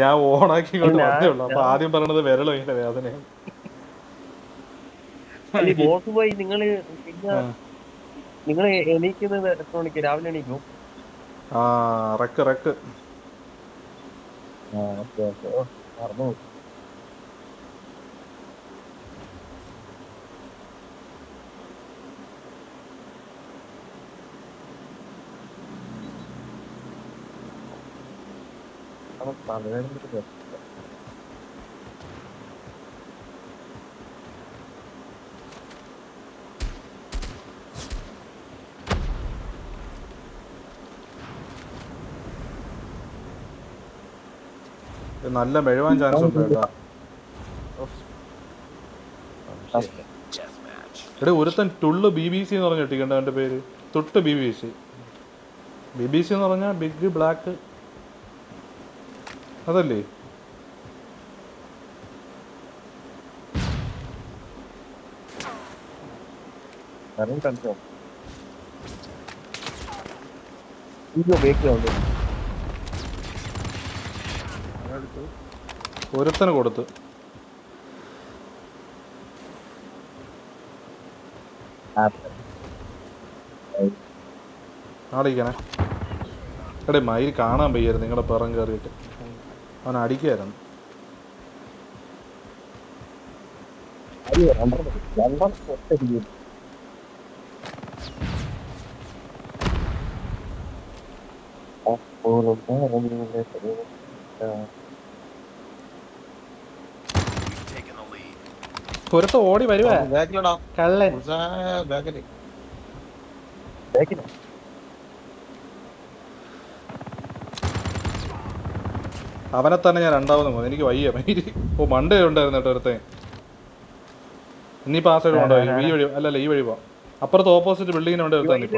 ഞാൻ ഓണാക്കി കൊണ്ട് വന്നേ ഉള്ളൂ. അപ്പൊ ആദ്യം പറയണത് വിരലോ ഇങ്ങനെ വേദനയാണ്. അല്ല, ബോസ് പോയി നിങ്ങൾ നിങ്ങൾ എണീക്കുന്നത് എത്ര മണിക്ക് രാവിലെ എണീക്കും? ആ റക്ക് റക്ക്. ആ ഓക്കെ ഓക്കെ. ഓ മറന്നു തലവേദന നല്ല മെഴുവാൻ ചാൻസ് ഉണ്ട് കേട്ടോ. എടേ ഒരുത്തൻ ടുള്ള് ബി ബി സി എന്ന് പറഞ്ഞ് കിട്ടിക്കണ്ട എന്റെ പേര്. തൊട്ട് B B C B B C എന്ന് പറഞ്ഞാൽ ബിഗ് ബ്ലാക്ക് അതല്ലേ? ഒരുത്തന് കൊടുത്ത്. ആടിക്കണേ എടേ മയിൽ കാണാൻ വയ്യായിരുന്നു. നിങ്ങളുടെ പിറം കയറിയിട്ട്. അവൻ അടിക്കായിരുന്നു പുറത്ത് ഓടി വരുവാ. കള്ളൻ ബാക്കിലേക്ക് ബാക്കിൽ. അവനെ തന്നെ ഞാൻ രണ്ടാമത് പോകുന്നു എനിക്ക് വയ്യ. മൈരി ഓ മണ്ടേ ഉണ്ടായിരുന്നു കേട്ടോ ഒരുത്തേ ഇനിയിപ്പോ ആ സൈഡ് കൊണ്ടോ ഈ വഴി അല്ലല്ല ഈ വഴി പോവാം അപ്പുറത്ത് ഓപ്പോസിറ്റ് ബിൽഡിങ്ങിന് വേണ്ടി ഒരുത്താൻ ഇത്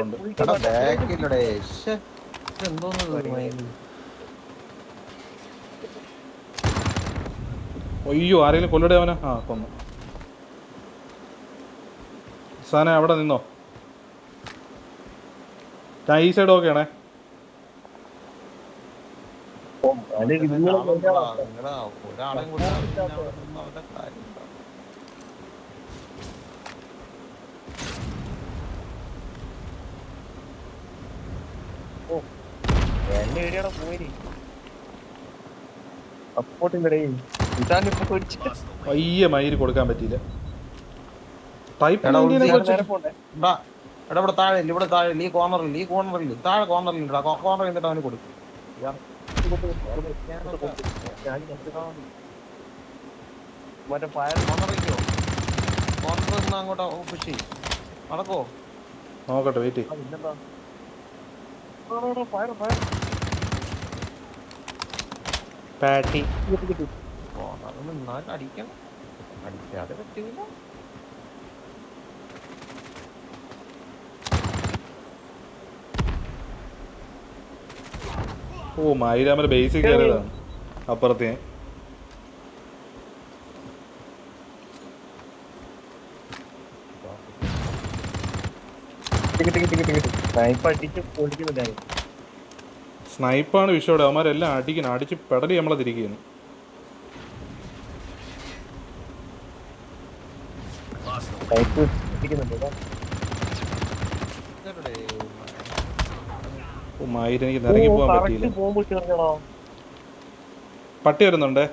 അയ്യോ ആരെങ്കിലും കൊല്ലടേ അവനെ? ആ കൊന്നു. സാനെ അവിടെ നിന്നോ? ഞാൻ ഈ സൈഡ് ഓക്കെയാണേ ഓ, അത് നിങ്ങൾ ആളുണ്ടോ? നിങ്ങടെ ഒരാളെയും കൂടെ പിന്നെ അവിടെ നിന്ന് അവരുടെ കാര്യം എന്താ? എന്റെ ഏരിയയുടെ പോയി സപ്പോർട്ടിന്റെ ഇടയിൽ ഇതാനിപ്പോ കൊച്ചിട്ട് പയ്യെ മയിൽ കൊടുക്കാൻ പറ്റിയില്ല. ടൈപ്പ് ഇവിടെ താഴെ ഇല്ല, ഇവിടെ താഴെ ഈ കോർണറിൽ ഈ കോർണറിൽ താഴെ കോർണറിൽ കോർണറിൽ എന്നിട്ട് അവന് കൊടുക്കും. മറ്റേ ഫയർ മണറിക്കോ കോർണറിൽ നിന്ന് അങ്ങോട്ട് പുഷ് ചെയ്യും. നടക്കോ? നോക്കട്ടെ വെയിറ്റ് പാട്ടി അടിക്കണം. അടിക്കാതെ പറ്റൂല. ഓ മയിലാമല ബേസിക് കയറിയതാണ് അപ്പുറത്തെ. സ്നൈപ്പാണ് വിഷയോടെ അവന്മാരെല്ലാം അടിക്കണം. അടിച്ച് പെടലി നമ്മളെ തിരിക്കുന്നു സ്നൈപ്പ് അടിക്കുന്നുണ്ട് കേട്ടോ. ഇതെവിടെ? ഓ മയിൽ എനിക്ക് നിറങ്ങി ഓ, പോകാൻ correct പറ്റിയില്ല ബോംബ് ഇട്ട് എറിഞ്ഞോടാ. പട്ടി വരുന്നുണ്ടേ ആ ഒരു നാളെ കൊണ്ടുവന്നിട്ട് വെറുതെ എന്നെ ഇറങ്ങി പോകാൻ ഒരു പട്ടി വരുന്നുണ്ടേ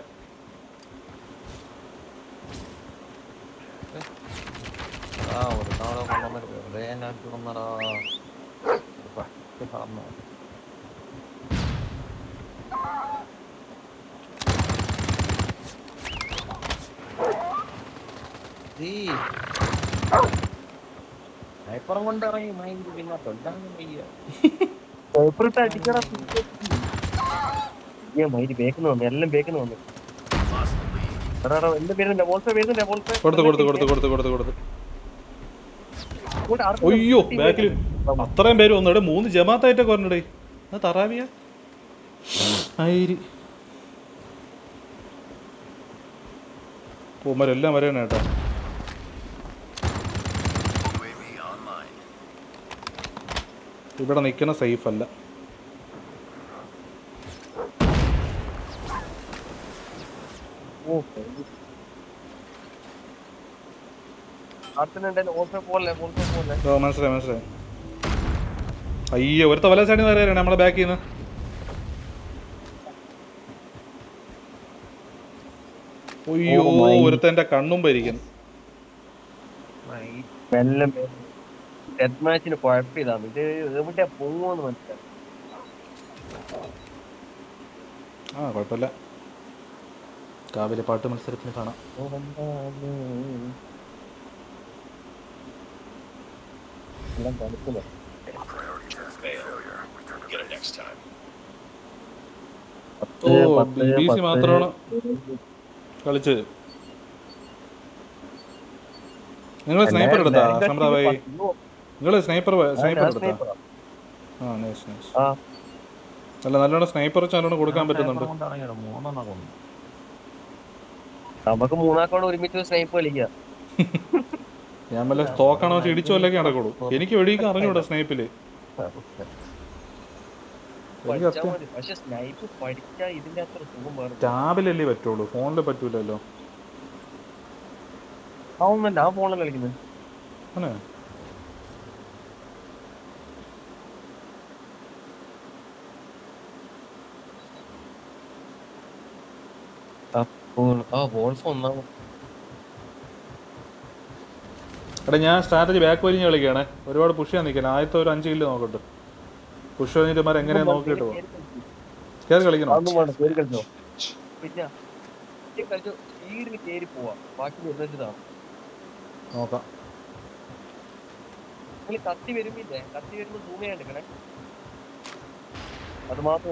സ്നൈപ്പറും കൊണ്ട് ഇറങ്ങി മൈൻഡ് പിന്നെ തൊല്ലാനും വയ്യ. സ്നൈപ്പർ ഇട്ട് അടിക്കടാ. ഏ, മയിൽ ബേക്കിന് വന്നു. എല്ലാം ബേക്കിന് വന്നു. എടാ, എടാ, എന്റെ പേരുന്നില്ല വോൾസേ പേരുന്നില്ല വോൾസേ കൊടുത്ത് കൊടുത്ത് കൊടുത്ത് കൊടുത്ത് കൊടുത്ത് കൊടുത്ത്. ഇങ്ങോട്ട് ആർക്കും ഒയ്യോ കിട്ടി ബാക്കിൽ. അത്രയും പേര് വന്നു. ഇവിടെ മൂന്ന് ജമാത്തായിട്ടൊക്കെ വരണടേ അത് തറാവിയ? ആയിരി. പൂമരെല്ലാം കേട്ടോ. ഇവിടെ നിൽക്കുന്ന സേഫ് അല്ല. മനസ്സിലായി മനസ്സിലായി. അയ്യോ ഒരു തവല സൈഡിൽ നിന്ന് വരെയാണ് നമ്മളെ ബാക്കിൽ നിന്ന് അയ്യോ Oh. ഒരുത്തന്റെ കണ്ണും പരിക്കുന്നു. ഡെത്ത് മാച്ചിന് കുഴപ്പമിതാണ് ഇത് എവിടെ പോകുമെന്ന് മനസ്സിലായി. ആ കുഴപ്പമില്ല. കാവിലെ പാട്ട് മത്സരത്തിന് കാണാം. നിങ്ങളെ സ്നേഹപ്പെടുത്താ ഓ ബി ബി സി മാത്രമാണ് കളിച്ചത്. നിങ്ങൾ സ്നൈപ്പർ എടുത്താ സമ്പ്രദായി നിങ്ങൾ സ്നൈപ്പർ സ്നൈപ്പർ എടുത്താ ആ നൈസ് നൈസ് അല്ല നല്ലോണം സ്നൈപ്പർ നല്ലോണം കൊടുക്കാൻ പറ്റുന്നുണ്ട്. നമുക്ക് മൂന്നാക്കോട് ഒരുമിച്ച് സ്നൈപ്പ് കളിക്കാം. ഞാൻ വല്ല തോക്കാണോ ഇടിച്ചോ അല്ലെങ്കിൽ നടക്കുള്ളൂ എനിക്ക് വെടിയൊക്കെ അറിഞ്ഞൂടാ സ്നൈപ്പിൽ ടാബിലല്ലേ പറ്റുള്ളൂ ഫോണിൽ പറ്റൂലല്ലോ. ആ ഫോണിൽ കളിക്കുന്നത് അങ്ങനെ ആ വോൾഫ് ഒന്നാമത് എടാ ഞാൻ സ്ട്രാറ്റജി ബാക്ക് വലിഞ്ഞ് കളിക്കുകയാണേ. ഒരുപാട് പുഷ് ചെയ്യാൻ നിൽക്കണം ആദ്യത്തെ ഒരു അഞ്ച് കില്ല് നോക്കട്ടെ. പുഷ് വന്നിട്ട് മാർ എങ്ങനെയാ നോക്കിയിട്ട് പോവാ. കയറി കളിക്കണോ? അതൊന്നും കേറി കളിച്ചോ. പിന്നെ ഈ കേറി പോവാ. ബാക്കി നിർദ്ദേശിച്ചതാണ് നോക്കാം. കത്തി വരുമ്പില്ലേ കത്തി വരുമ്പോ സൂം ചെയ്യാൻ എടുക്കണേ. അത് മാത്രം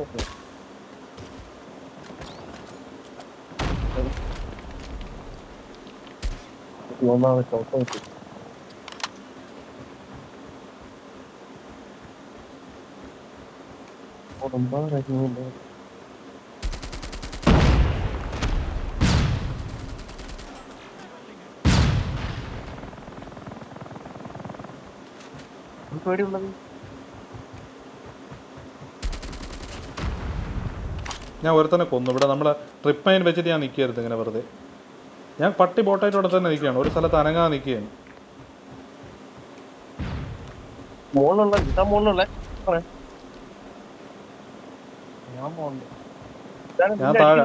നോക്കുക ഒന്നാമത് ഷോട്ട് നോക്കി ഉടമ്പാറങ്ങുന്നുണ്ട് പേടിയുള്ളത് ഞാൻ ഒരുത്തനെ കൊന്നു. ഇവിടെ നമ്മളെ ട്രിപ്പ് മൈൻ വെച്ചിട്ട് ഞാൻ നിൽക്കരുത് ഇങ്ങനെ വെറുതെ. ഞാൻ പട്ടി ബോട്ടായിട്ട് അവിടെ തന്നെ നിൽക്കുകയാണ്. ഒരു സ്ഥലത്ത് അനങ്ങാതെ നിൽക്കുകയാണ്. മോളിലുള്ള. ഇതാ ഞാൻ ഞാൻ താഴെ.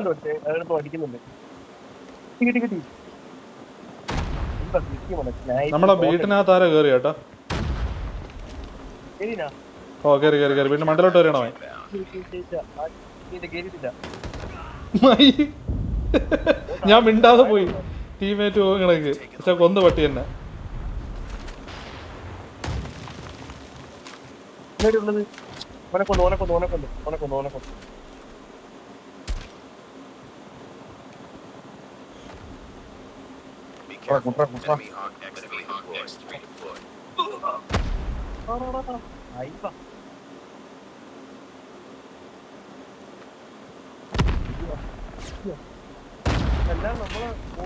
നമ്മളെ. വീട്ടിനകത്ത് ആരാ കയറി കേട്ടോ? ഓ കേറി കേറി കയറി വീട്ടിന് മണ്ടലോട്ട് വരണോ കേറിയിട്ടില്ല. ഞാൻ മിണ്ടാതെ പോയി. ടീമേറ്റ് പോകും കണക്ക് പക്ഷെ കൊന്ന പട്ടി തന്നെ Yeah. എല്ലാം നമ്മൾ ഓ.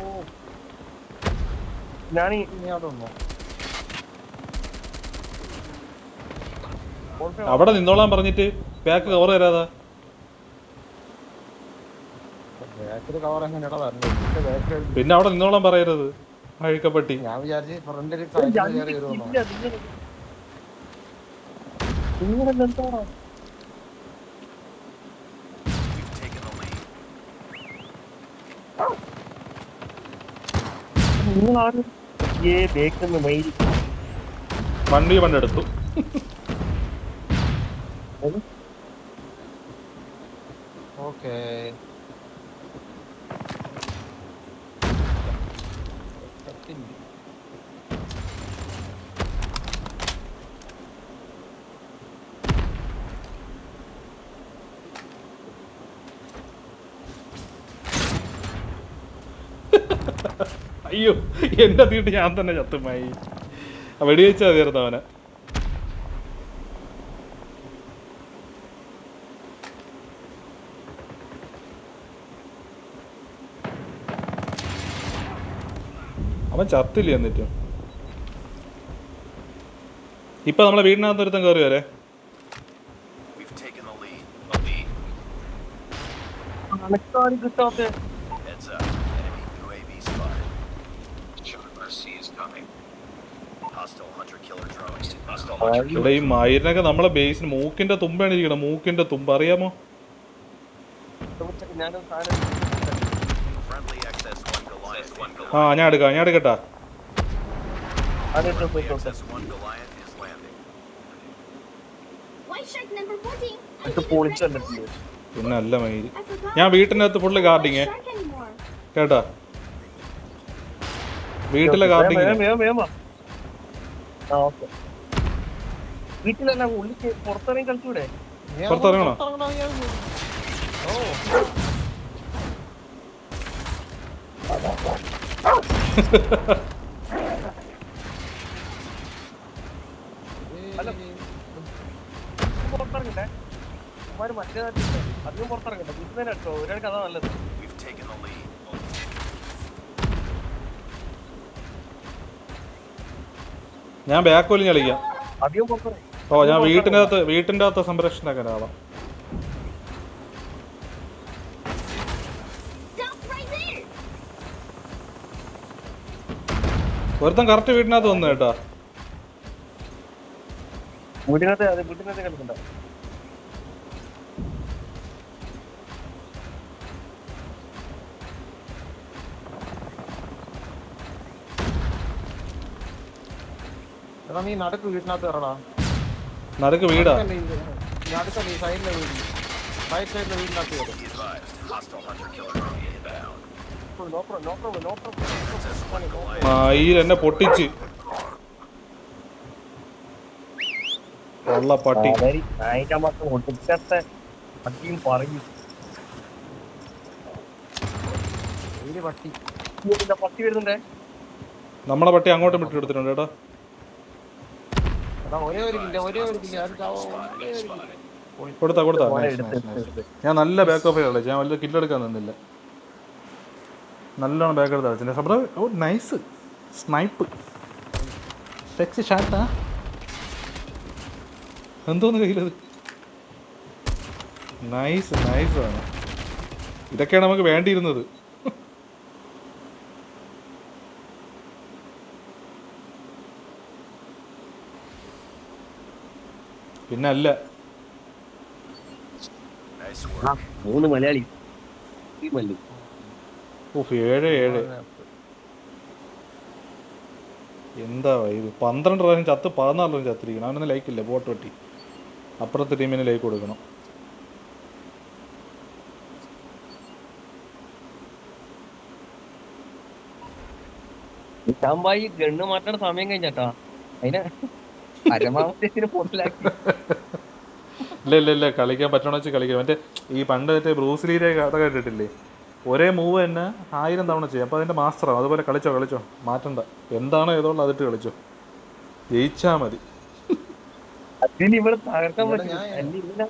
അവിടെ അവിടെ നിന്നോളാൻ പറഞ്ഞിട്ട് ബാക്ക് കവർ തരാതാ ബാക്കിൽ കവർ എങ്ങനെയാടാ പിന്നെ അവിടെ നിന്നോളാൻ പറയരുത് അഴുക്കപ്പെട്ടി. ഞാൻ വിചാരിച്ച് ഫ്രണ്ടിൽ സൈഡിൽ കയറി വരുമെന്നോ നിങ്ങളെന്താ നിങ്ങളാരും ഏ ബേക്കുന്ന മൈരി വണ്ടി പണ്ടെടുത്തു അയ്യോ എന്റെ തീട്ട് ഞാൻ തന്നെ ചത്തുമായി. വെടി വെച്ചാൽ തീർത്ത അവനെ. അവൻ ചത്തില്ല എന്നിട്ടും. ഇപ്പൊ നമ്മളെ വീടിനകത്ത് ഒരുത്തം കയറി വരെ. Electronic stuff there. ഇവിടെ ഈ മയിലിനൊക്കെ നമ്മളെ ബേസിന് മൂക്കിന്റെ തുമ്പാണ് ഇരിക്കണം മൂക്കിന്റെ തുമ്പ് അറിയാമോ ഞാനൊരു സാധനം friendly XS1 Goliath. One ആ ഞാൻ എടുക്കാം ഞാൻ എടുക്കട്ടാ പിന്നല്ല മയിൽ പോയിക്കോട്ടെ XS1 Goliath is landing. White shark number 14. I ഇത് need a പൊളിച്ചു fresh തന്നിട്ടില്ലേ one. പിന്നെ അല്ല മയിൽ I forgot. ഞാൻ വീട്ടിനകത്ത് ഫുള്ള് ഗാർഡിങ് കേട്ടാ വീട്ടിലെ ഗാർഡിങ് വേഗം, വേഗം, വേഗം വാ. ആ ഓക്കെ. വീട്ടിലല്ല ഉള്ളിക്ക് പുറത്തിറങ്ങി കളിച്ചൂടെ? പുറത്തിറങ്ങണോ? പുറത്തിറങ്ങണ്ടേ? മറ്റേ അധികം പുറത്തിറങ്ങണ്ട. വീട്ടിൽ തന്നെ കേട്ടോ ഒരാൾക്ക് അതാ നല്ലത്. ഞാൻ ബാക്ക് വലിഞ്ഞ് കളിക്കാം. ഓ ഞാൻ വീട്ടിന്റെ അകത്ത് ആവാം Stop right there. ഒരുത്തൻ കറക്റ്റ് വീട്ടിനകത്ത് വന്നു കേട്ടാ. വീട്ടിനകത്ത് വീട്ടിനകത്ത് കളിക്കണ്ട. നടുക്ക് വീട്ടിനകത്ത് കയറടാ. നടുക്ക് വീടാ. നടുക്കല്ല ഈ സൈഡിലെ വീട് റൈറ്റ് സൈഡിലെ വീടിനകത്ത് കയറും Be advised. Hostile hunter killer drone inbound. No problem no problem no problem XS1 Goliath. മയിൽ എന്നെ പൊട്ടിച്ച് പട്ടി പട്ടിയും പറയും. പട്ടി? പട്ടി വരുന്നുണ്ടേ. നമ്മളെ പട്ടി അങ്ങോട്ടും വിട്ടു കൊടുത്തിട്ടുണ്ട് കേട്ടോ എടാ ഒരേ ഒരു കില്ല ഒരേ ഒരു കില്ല അത് ചാവോ ഒരേ ഒരു കില്ല കൊടുത്താ കൊടുത്താ. ഞാൻ നല്ല ബാക്ക് ഓഫ് കളിച്ചു ഞാൻ വല്ല എടുക്കാൻ നിന്നില്ല. നല്ലോണം ബാക്ക് എടുത്ത് കളിച്ചു സബ്ര ഓ നൈസ് സ്നൈപ്പ് സെക്സി ഷാട്ടാ എന്തോന്ന് കയ്യിലത്? നൈസ് നൈസ് ആണ്. ഇതൊക്കെയാണ് നമുക്ക് വേണ്ടിയിരുന്നത്. പിന്നെ അല്ല മൂന്ന് മലയാളി. ഏഴ് ഏഴ്. എന്താ ഇത്? പന്ത്രണ്ട് പ്രാവശ്യം ചത്ത് പതിനാല് പ്രാവശ്യം ചത്തിരിക്കണം അവനൊന്നും ലൈക്കില്ല ബോട്ട് വെട്ടി അപ്പുറത്തെ ടീമിന് ലൈക്ക് കൊടുക്കണം. ഗണ്ണ് മാറ്റേണ്ട സമയം കഴിഞ്ഞാട്ടാ. അതിനെ പരമാവധി ഇല്ല ഇല്ല ഇല്ല. കളിക്കാൻ പറ്റണ വെച്ച് കളിക്കാം. മറ്റേ ഈ പണ്ട് മറ്റേ ബ്രൂസിലിയുടെ കഥ കേട്ടിട്ടില്ലേ? ഒരേ മൂവ് തന്നെ ആയിരം തവണ ചെയ്യും. അപ്പോൾ അതിന്റെ മാസ്റ്ററാണ് അതുപോലെ കളിച്ചോ കളിച്ചോ. മാറ്റണ്ട. എന്താണ് ഏതോളം അതിട്ട് കളിച്ചോ. ജയിച്ചാ മതി. അതിന് ഇവിടെ തകർക്കാൻ പറ്റില്ല. അല്ല, ഇല്ല.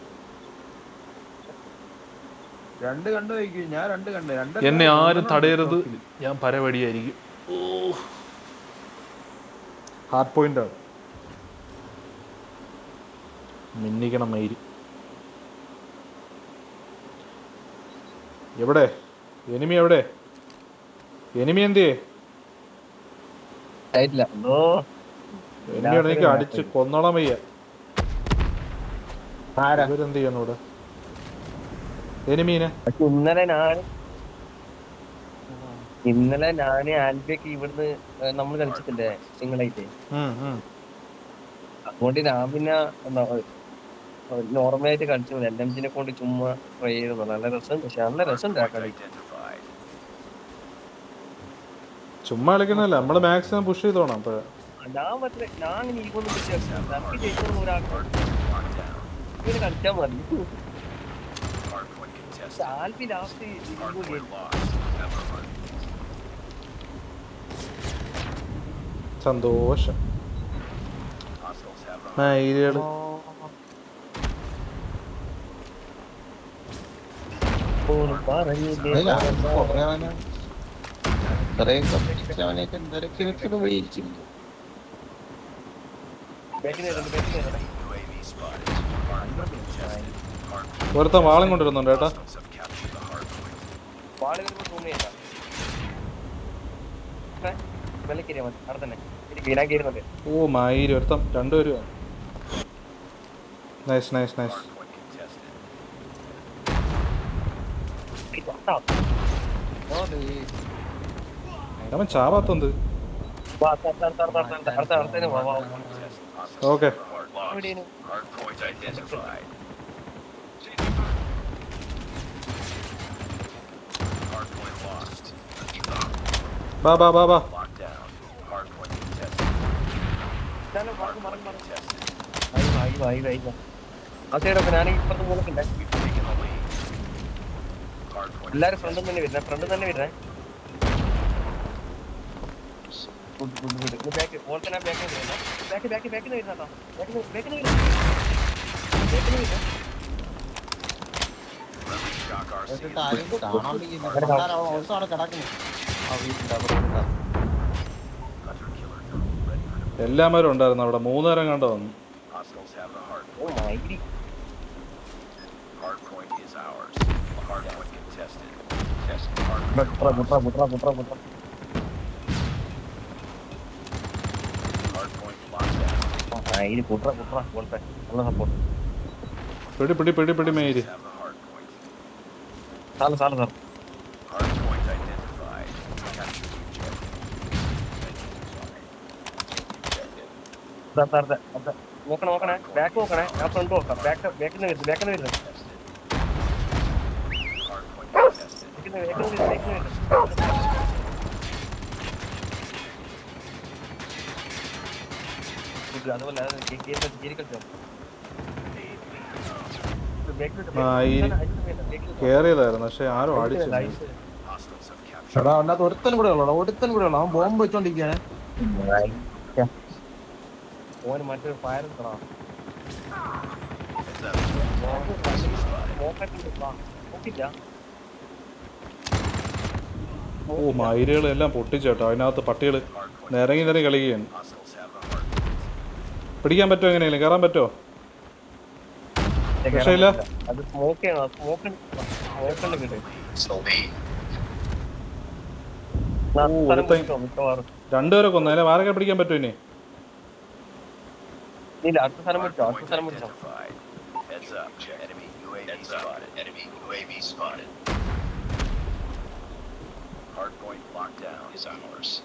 രണ്ട് കണ്ടു ഞാൻ രണ്ട് കണ്ടു. രണ്ട് എന്നെ ആരും തടയരുത്. ഞാൻ പരവടിയായിരിക്കും. ഹാർഡ് പോയിന്റ് ആണ്. മിന്നിക്കണം മയിൽ എവിടെ? എനിമി എവിടെ? എനിമി എന്തിയേ? ആയിട്ടില്ല. ഓ എനിമി എനിക്ക് അടിച്ച് കൊന്നോളം വയ്യ. ആരാ? ഇവരെന്ത് ചെയ്യുന്നു ഇവിടെ? എനിമീനെ. ഇന്നലെ ഞാൻ ഇന്നലെ ഞാൻ ആൽബിയൊക്കെ ഇവിടുന്ന് നമ്മൾ കളിച്ചിട്ടില്ലേ സിംഗിളായിട്ട്. അതുകൊണ്ട് ഞാൻ പിന്നെ നോർമലായിട്ട് കളിച്ചു എൽ എം ജിനെ കൊണ്ട് ചുമ്മാ ട്രൈ ചെയ്തു നല്ല രസം. പക്ഷെ നല്ല രസം ചുമ്മാ കളിക്കുന്നല്ല നമ്മൾ മാക്സിമം പുഷ് ചെയ്തോണം. അപ്പൊ ഞാൻ പറ്റില്ല. ഞാൻ ഇങ്ങനെ ഇരുപത് വിശ്വാസം ജയിച്ചൊന്നും ഒരാൾക്ക് Locked down. ഇങ്ങനെ കളിച്ചാൽ മതി. ആൽബി ലാസ്റ്റ്. സന്തോഷം. തന്നെ വാളും കൊണ്ടിരുന്നുണ്ട് ഏട്ടാ. ഓ മയിര് ഒരുത്തം രണ്ടുപേരും. Nice nice nice identified. Hardpoint lost. ബാ ബാ ബാ ബാ Locked down. Hardpoint contested. ഞാൻ എല്ലാരും ഫ്രണ്ടിൽ തന്നെ വരുന്നേ ഫ്രണ്ടിൽ തന്നെ വരുന്നേ. ഗുഡ് ഗുഡ് ഗുഡ് ഇത് ബാക്ക് ഓൾത്തന ബാക്കിൽ വരുന്നേ. ബാക്ക് ബാക്ക് ബാക്കിൽ നിന്ന് വരുന്നേട്ടാ ബാക്കിൽ ബാക്കിൽ നിന്ന് വരുന്നേ ബാക്കിൽ നിന്ന് വരുന്നേ. Friendly shock RC. എന്നിട്ട് ആരും കാണാൻ മുട്ര. മുട്ര മുട്ര മുട്ര മുട്ര Hardpoint കുട്ര മുട്ര പോലത്തെ നല്ല സപ്പോർട്ട് പിടി പിടി പിടി പിടി മേര്. സാല സാല സാർ നോക്കണേ നോക്കണേ. ബാക്ക് നോക്കണേ. ഞാൻ ഫ്രണ്ട് നോക്കാം. ബാക്ക് ബാക്കിൽ നിന്ന് വരുന്നത് ബാക്കിൽ നിന്ന് വരുന്നത് Tested. Hardpoint contested. ബാക്കിൽ നിന്ന് ബാക്കിൽ നിന്ന് ബാക്കിൽ നിന്ന് വരുന്നത് ഗുഡ് അതുപോലെ അത് കേ- കേറി കേറി കളിച്ചോ ബാക്കിൽ മയിര് കേറിയതായിരുന്നു പക്ഷെ ആരും അടിച്ചു. എടാ അതിനകത്ത് ഒരുത്തൻ കൂടെ ഉള്ളൂ ഒരുത്തൻ കൂടെ ഉള്ളു അവൻ ബോംബ് വെച്ചോണ്ടിരിക്കാണ് ഓന് മറ്റൊരു ഫയർ എടുക്കണോ. നോക്കില്ല ഓ മയിലുകൾ എല്ലാം പൊട്ടിച്ചേട്ടോ അതിനകത്ത് പട്ടികൾ. നിരങ്ങി നിരങ്ങി കളിക്കുകയാണ്. പിടിക്കാൻ പറ്റുമോ എങ്ങനെയല്ലേ കയറാൻ പറ്റുമോ രക്ഷയില്ല. രണ്ടുപേരെ കൊന്നു അതിനെ വാരൊക്കെ പിടിക്കാൻ പറ്റുമോ ഇനി ഇല്ല അടുത്ത സ്ഥലം പിടിച്ചോ അടുത്ത Hardpoint സ്ഥലം പിടിച്ചോ identified. Heads up. Enemy UAV spotted. Enemy UAV spotted. Hardpoint locked down. Is ours.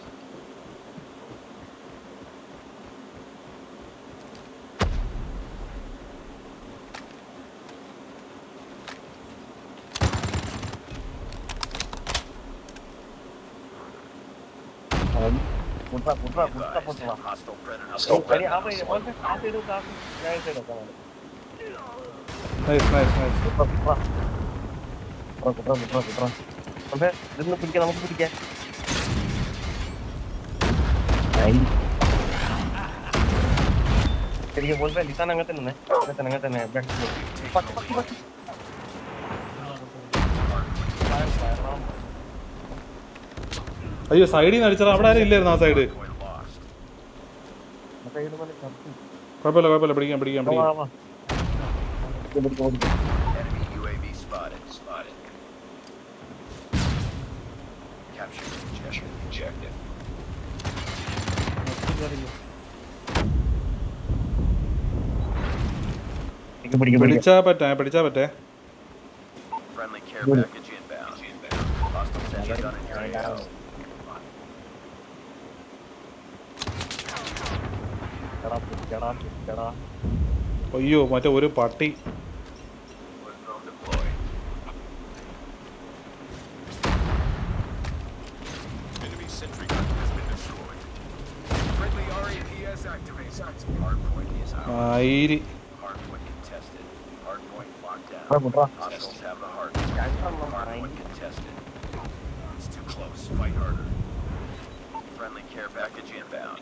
മുട്ട മുട്ട മുട്ട Advised. പൊട്ടുക Hostile predator. ആ സൈഡ് ഓക്കെ ആ സൈഡ് ആ സൈഡ് സൈഡ് ഒക്കെ നൈസ് നൈസ് നൈസ് കുട്ര കുട്ര കുട്ര കുട്ര അതെ ഇതൊന്ന് പിടിക്കാം നമുക്ക് പിടിക്കാം ശരിക്കും പോലെ ലിസാൻ അങ്ങനെ തന്നെ അങ്ങനെ തന്നെ അങ്ങനെ തന്നെ ബാക്ക് പട്ടി പട്ടി പട്ടി അയ്യോ സൈഡിൽ നിന്ന് അടിച്ചത് അവിടെ ആരും ഇല്ലായിരുന്നു ആ സൈഡ് Point lost. സൈഡ് പോലെ കത്തി കുഴപ്പമില്ല കുഴപ്പമില്ല പിടിക്കാം പിടിക്കാം വാ പിടിക്കാം വാ ഇത് പിടിക്കാം പിടിച്ചാ പറ്റേ പിടിച്ചാ പറ്റേ അയ്യോ മറ്റേ ഒരു പട്ടി 80. Hardpoint contested. Hardpoint locked down. Hostiles have the hard. Hardpoint contested. It's too close. Fight harder. Friendly care package inbound.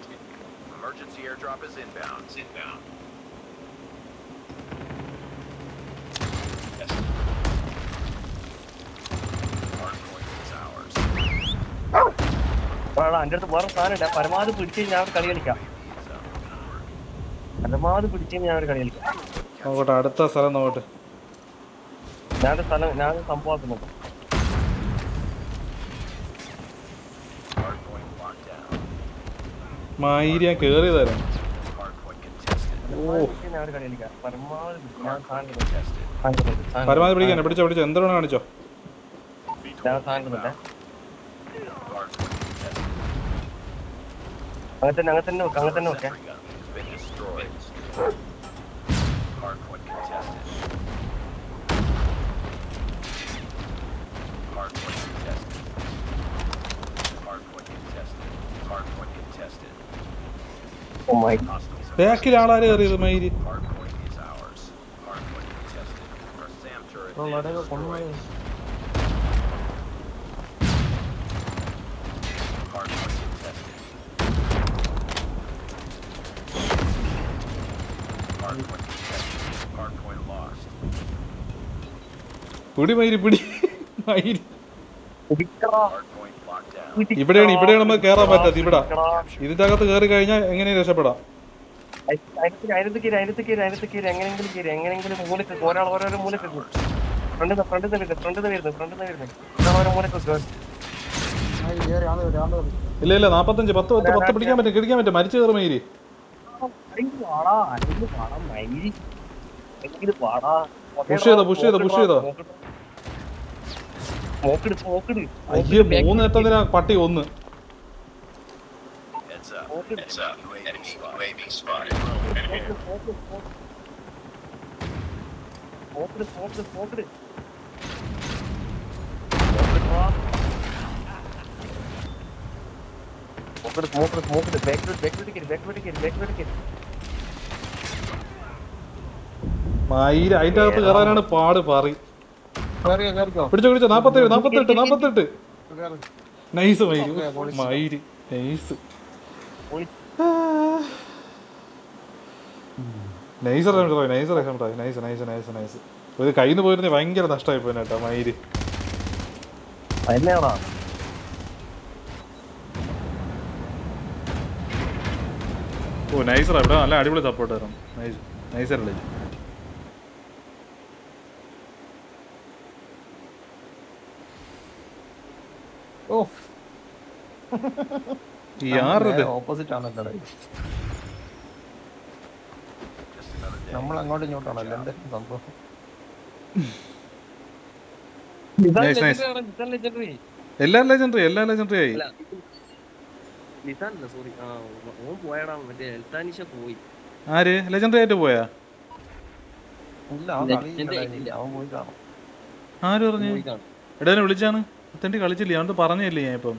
Emergency airdrop is inbound. It's inbound. പരമാവധി പിടിച്ച് ഞാൻ ഒരു കളി കളിക്കാം നോക്കട്ടെ അടുത്ത സ്ഥലം നോക്കട്ടെ. ഞാൻ സ്ഥലം ഞാൻ സംഭവം നോക്കാം. മായിരി ഞാൻ കേറി തരാം പരമാവധി പിടിക്കാൻ പിടിച്ചോ പിടിച്ചോ എന്താണ് കാണിച്ചോ. അങ്ങനെ തന്നെ അങ്ങനെ തന്നെ നോക്കാം അങ്ങനെ തന്നെ Hardpoint contested. Hardpoint contested. Hardpoint contested. Hardpoint contested. Oh my Hostiles have ബാക്കിൽ ആളാര് കയറിയത് മയിരി Hardpoint is പിടി മയിരി പിടി മയിരി ഇവിടെയാണ് ഇവിടെയാണ് നമുക്ക് കേറാൻ പറ്റാത്ത ഇവിടെ. ഇതിന്റെ അകത്ത് കയറി കഴിഞ്ഞാൽ എങ്ങനെ രക്ഷപ്പെടാം. അതിനകത്ത് കീറി അതിനകത്ത് എങ്ങനെയെങ്കിലും എങ്ങനെയെങ്കിലും ഓരോരോ ഫ്രണ്ട് ഫ്രണ്ട് ഫ്രണ്ട് ഇല്ല ഇല്ല നാപ്പത്തഞ്ച് പത്ത് പത്ത് പത്ത് പിടിക്കാൻ പറ്റും കിടിക്കാൻ പറ്റും. മരിച്ചു കയറും മയിരി പുഷ് ചെയ്തോ, പുഷ് ചെയ്തോ, പുഷ് ചെയ്തോ. അയ്യോ മൂന്ന് പട്ടി ഒന്ന്. മയിര് അതിന്റെ അകത്ത് കയറാനാണ് പാട് പാറി. കയറിയോ കയറിക്കോ പിടിച്ചോ പിടിച്ചോ നാപ്പത്തേഴ് നാപ്പത്തെട്ട് നാപ്പത്തെട്ട്. നൈസ് മയിൽ മയിര് nice. Nice nice nice nice nice nice. ഇത് കയ്യിന്ന് പോയിരുന്നെ ഭയങ്കര നഷ്ടമായി പോയി കേട്ടോ മയിൽ. ഓ നൈസറാ. ഇവിടെ നല്ല അടിപൊളി സപ്പോർട്ടായിരുന്നു നൈസ് നൈസറല്ലേ ഓ ഓപ്പോസിറ്റ് ആണ് നമ്മൾ അങ്ങോട്ടും ഇങ്ങോട്ടാണല്ലോ സംഭവം? ലെജൻഡറി എല്ലാ ലെജൻഡറി എല്ലാ ലെജൻഡറി ആയി. അല്ല നിസാൻ അല്ല സോറി ആ ഓൻ പോയടാ മറ്റേ പോയി. ആര്? ലെജൻഡറി ആയിട്ട് പോയാ? ആര് പറഞ്ഞു? എടാ വിളിച്ചാണ്. അത്തന്റെ കളിച്ചില്ലേ അവൻ പറഞ്ഞില്ലേ ഞാൻ ഇപ്പം